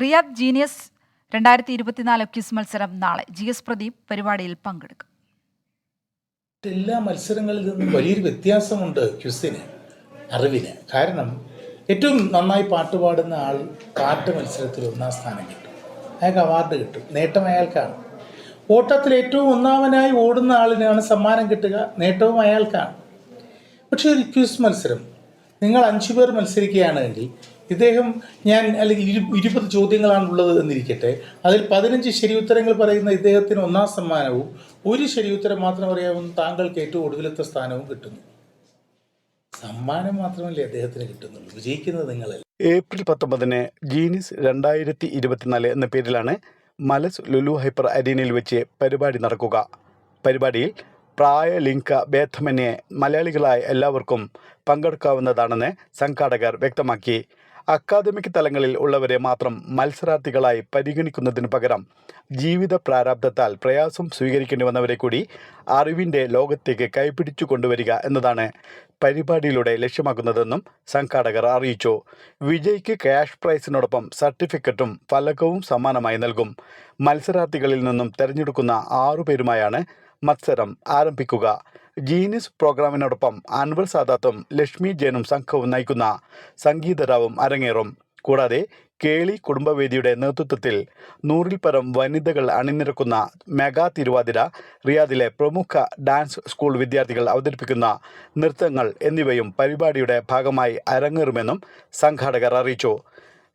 Riyadh genius രണ്ടായിരത്തി ഇരുപത്തിനാല് quiz മത്സരം നാളെ ജി എസ് പ്രദീപ് പരിപാടിയിൽ പങ്കെടുക്കും. എല്ലാ മത്സരങ്ങളിൽ നിന്നും വലിയൊരു വ്യത്യാസമുണ്ട് ക്യുസിന് അറിവിന്. കാരണം ഏറ്റവും നന്നായി പാട്ട് പാടുന്ന ആൾ പാട്ട് മത്സരത്തിൽ ഒന്നാം സ്ഥാനം കിട്ടും. അയാൾക്ക് അവാർഡ് കിട്ടും. നേട്ടം അയാൾക്കാണ്. ഓട്ടത്തിൽ ഏറ്റവും ഒന്നാമനായി ഓടുന്ന ആളിനാണ് സമ്മാനം കിട്ടുക. നേട്ടവും അയാൾക്കാണ്. പക്ഷേ ഒരു ക്വിസ് മത്സരം. നിങ്ങൾ അഞ്ചു പേർ മത്സരിക്കുകയാണെങ്കിൽ ഇദ്ദേഹം ഞാൻ അല്ലെങ്കിൽ ഇരു ഇരുപത് ചോദ്യങ്ങളാണുള്ളത് എന്നിരിക്കട്ടെ. അതിൽ പതിനഞ്ച് ശരിയുത്തരങ്ങൾ പറയുന്ന ഇദ്ദേഹത്തിന് ഒന്നാം സമ്മാനവും ഒരു ശരി ഉത്തരം മാത്രം അറിയാവുന്ന താങ്കൾക്ക് ഏറ്റവും ഒടുവിലത്തെ സ്ഥാനവും കിട്ടുന്നു. സമ്മാനം മാത്രമല്ലേ അദ്ദേഹത്തിന് കിട്ടുന്നുള്ളൂ. വിജയിക്കുന്നത് നിങ്ങളല്ല. ഏപ്രിൽ പത്തൊമ്പതിന് ജീനിസ് രണ്ടായിരത്തി ഇരുപത്തിനാല് എന്ന പേരിലാണ് മലസ് ലുലു ഹൈപ്പർ അരീനയിൽ വെച്ച് പരിപാടി നടക്കുക. പരിപാടിയിൽ പ്രായ ലിംഗ ഭേദമന്യേ മലയാളികളായ എല്ലാവർക്കും പങ്കെടുക്കാവുന്നതാണെന്ന് സംഘാടകർ വ്യക്തമാക്കി. അക്കാദമിക് തലങ്ങളിൽ ഉള്ളവരെ മാത്രം മത്സരാർത്ഥികളായി പരിഗണിക്കുന്നതിന് പകരം ജീവിത പ്രാരാബ്ധത്താൽ പ്രയാസം സ്വീകരിക്കേണ്ടി വന്നവരെ കൂടി അറിവിന്റെ ലോകത്തേക്ക് കൈപിടിച്ചു കൊണ്ടുവരിക എന്നതാണ് പരിപാടിയിലൂടെ ലക്ഷ്യമാക്കുന്നതെന്നും സംഘാടകർ അറിയിച്ചു. വിജയ്ക്ക് ക്യാഷ് പ്രൈസിനോടൊപ്പം സർട്ടിഫിക്കറ്റും ഫലകവും സമ്മാനമായി നൽകും. മത്സരാർത്ഥികളിൽ നിന്നും തെരഞ്ഞെടുക്കുന്ന ആറുപേരുമായാണ് മത്സരം ആരംഭിക്കുക. ജീനിസ് പ്രോഗ്രാമിനോടൊപ്പം അൻവർ സാദാത്തും ലക്ഷ്മി ജയനും സംഘവും നയിക്കുന്ന സംഗീതരാവും അരങ്ങേറും. കൂടാതെ കേളി കുടുംബവേദിയുടെ നേതൃത്വത്തിൽ നൂറിൽ പരം വനിതകൾ അണിനിരക്കുന്ന മെഗാ തിരുവാതിര റിയാദിലെ പ്രമുഖ ഡാൻസ് സ്കൂൾ വിദ്യാർത്ഥികൾ അവതരിപ്പിക്കുന്ന നൃത്തങ്ങൾ എന്നിവയും പരിപാടിയുടെ ഭാഗമായി അരങ്ങേറുമെന്നും സംഘാടകർ അറിയിച്ചു.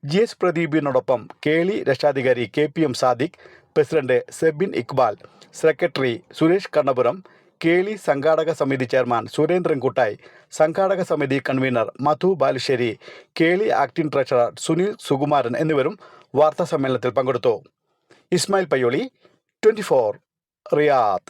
ജി. എസ്. പ്രദീപിനോടൊപ്പം കേളി രക്ഷാധികാരി K. P. M. Sadiq president Sebin Iqbal secretary Suresh Kannapuram Keli സംഘാടക സമിതി ചെയർമാൻ സുരേന്ദ്രൻ കുട്ടായി സംഘാടക സമിതി convener Madhu Balussery Keli acting treasurer Sunil Sukumaran എന്നിവരും വാർത്താ സമ്മേളനത്തിൽ പങ്കെടുത്തു. Ismail Payyoli twenty four Riyadh.